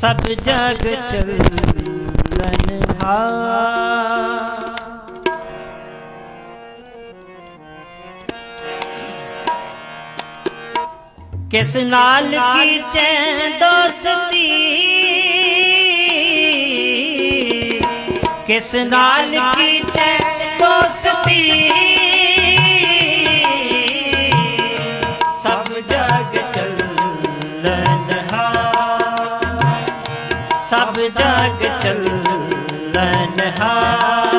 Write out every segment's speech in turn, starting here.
ਸਭ ਜਗ ਚੱਲਨ ਹਾਰ ਕਿਸ ਨਾਲ ਕੀਚੈ ਦੋਸਤੀ? ਕਿਸ ਨਾਲ ਕੀਚੈ ਦੋਸਤੀ? ਸਭ ਜਗ ਚੱਲਨ ਹਾਰ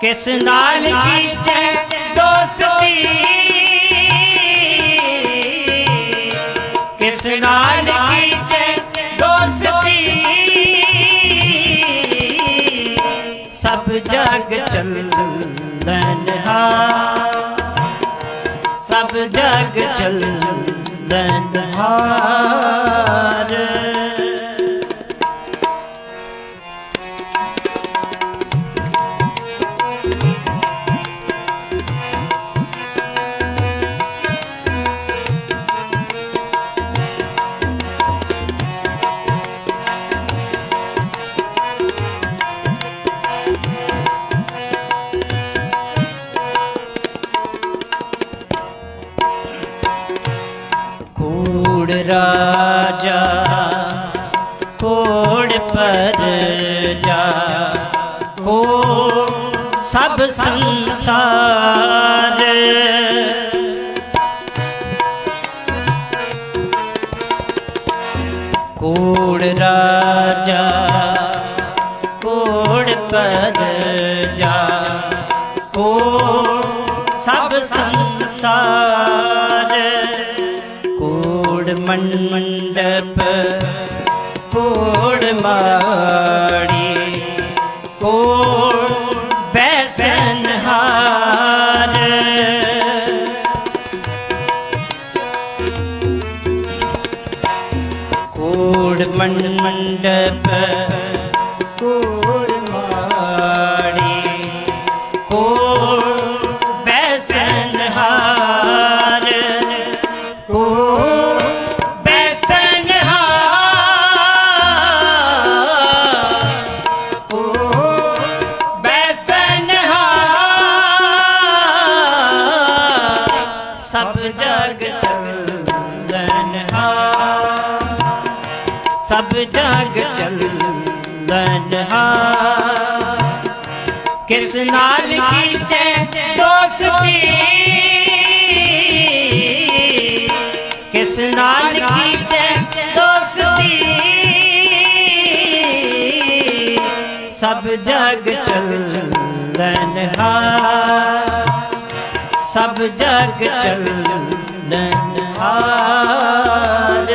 ਕਿਸ ਨਾਲ ਕੀਚੈ ਦੋਸਤੀ? ਕਿਸ ਨਾਲ ਕੀਚੈ ਦੋਸਤੀ? ਸਭ ਜਗ ਚੱਲਨ ਹਾਰ ਸਭ ਜਗ ਚੱਲਨ ਹਾਰ ਰਾਜਾ ਕੋੜ ਪਰ ਜਾ ਕੋ ਸਭ ਸੰਸਾਰ। ਕੋੜ ਰਾਜਾ ਕੋੜ ਪਰ ਜਾ ਕੋ ਮੰਡਪ ਕੋੜ ਮਾੜੀ ਕੋੜ ਬੈਸਨ ਹਾਰ ਕੋੜ ਮੰਡਪ ਕੋੜ ਜਗ ਚੱਲਨ ਸਭ ਜਗ ਚੱਲਨ ਹਾਰ ਕਿਸ ਨਾਲ ਕੀਚੈ ਦੋਸਤੀ? ਕਿਸ ਨਾਲ ਕੀਚੈ ਦੋਸਤੀ? ਸਭ ਜਗ ਚੱਲਨ ਹਾਰ ਸਭ ਜਗ ਚੱਲਨ ਹਾਰ।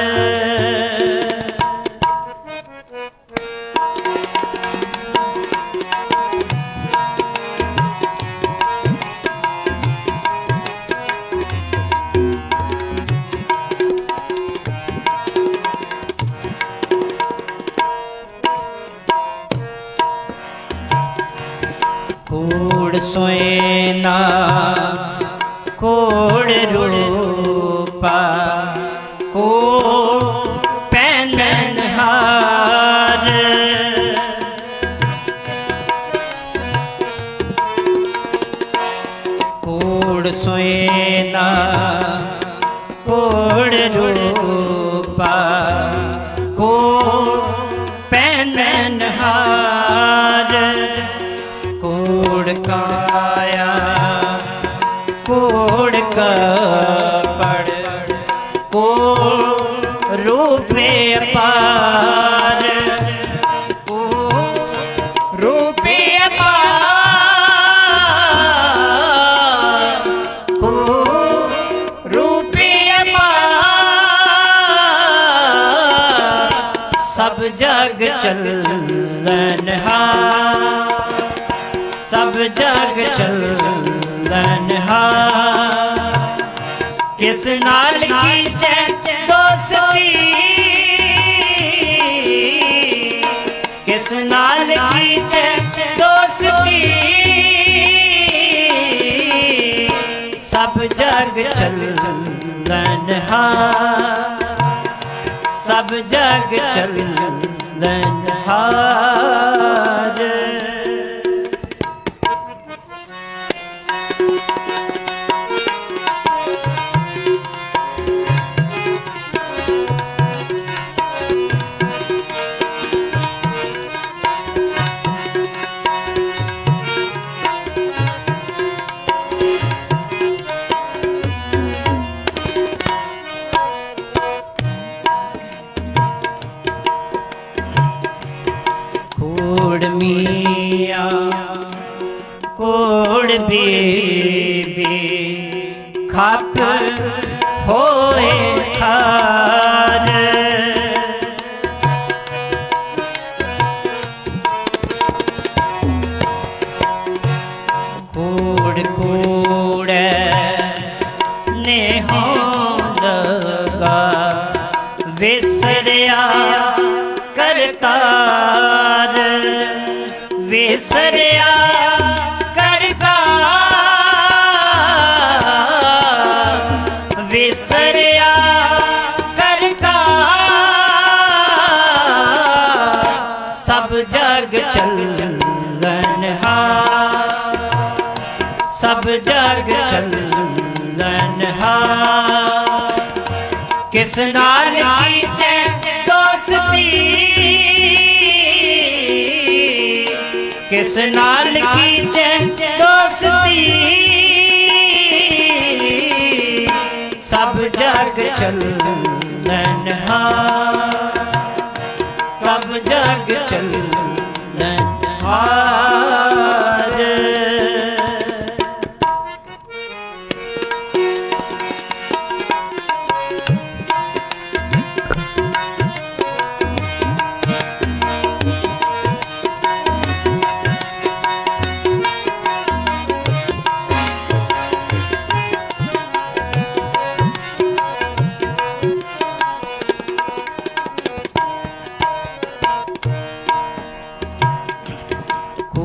ਜਗ ਚੱਲਨ ਸਭ ਜਗ ਚੱਲਨ ਹਾਰ ਕਿਸ ਨਾਲ ਕੀਚੈ ਦੋਸਤੀ ਕਿਸ ਨਾਲ ਕੀਚੈ ਦੋਸਤੀ ਸਭ ਜਗ ਚੱਲਨ ਹਾਰ ਸਭ ਜਗ ਚੱਲਣ ਹਾਰ ਮੀਆਂ ਕੋੜ ਬੀਬੀ ਖਪ ਹੋਏ ਜਗ ਚੱਲਣ ਸਭ ਜਗ ਚੱਲਣ ਹਾਰ ਕਿਸ ਨਾਲ ਕੀਚੈ ਦੋਸਤੀ? ਕਿਸ ਨਾਲ ਕੀਚੈ ਦੋਸਤੀ? ਸਭ ਜਗ ਚੱਲਣ ਸਭ ਜਗ ਚੱਲਣ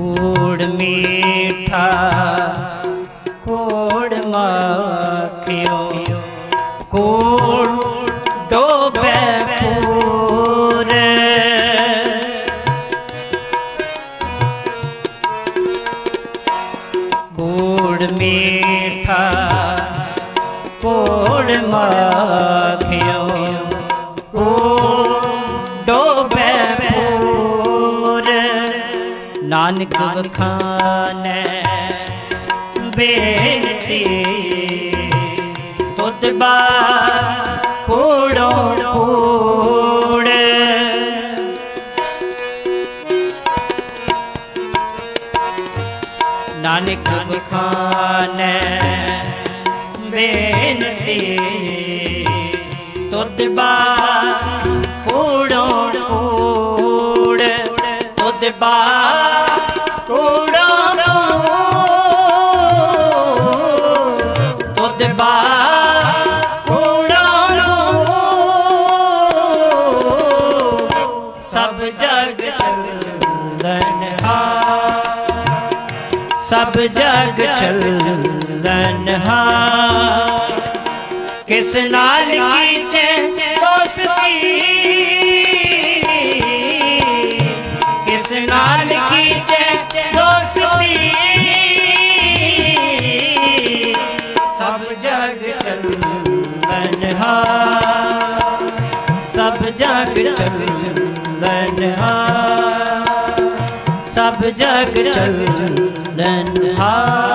ਕੋੜ ਮੀਠਾ ਕੋੜ ਮਾਖਿਓ ਕੋੜ ਡੋਬੇ ਪੂਰ। ਕੋੜ ਮੀਠਾ ਕੋੜ ਮਾਖਿਓ ਨਾਨਕ ਵਖਾਨੈ। ਬੇਨਤੀ, ਤੁਧ ਬਾ ਕੋੜੋ ਕੋੜ ਨਾਨਕ ਵਖਾਨੈ, ਬੇਨਤੀ, ਤੁਧ ਬਾ ਕੋੜੋ ਕੋੜ ਤੁਧ ਬਾ ਸਭ ਜਗ ਚੱਲਣ ਹਾਰ ਸਭ ਜਗ ਚੱਲਣ ਹਾਰ ਕਿਸ ਨਾਲ ਕੀਚੈ ਦੋਸਤੀ? ਕਿਸ ਨਾਲ ਕੀਚੈ ਦੋਸਤੀ? ਸਭ ਜਗ ਚੱਲਣ ਹਾਰ ਸਭ ਜਗ ਚੱਲਣ ਜਗ ਚੱਲਣ ਹਾਰ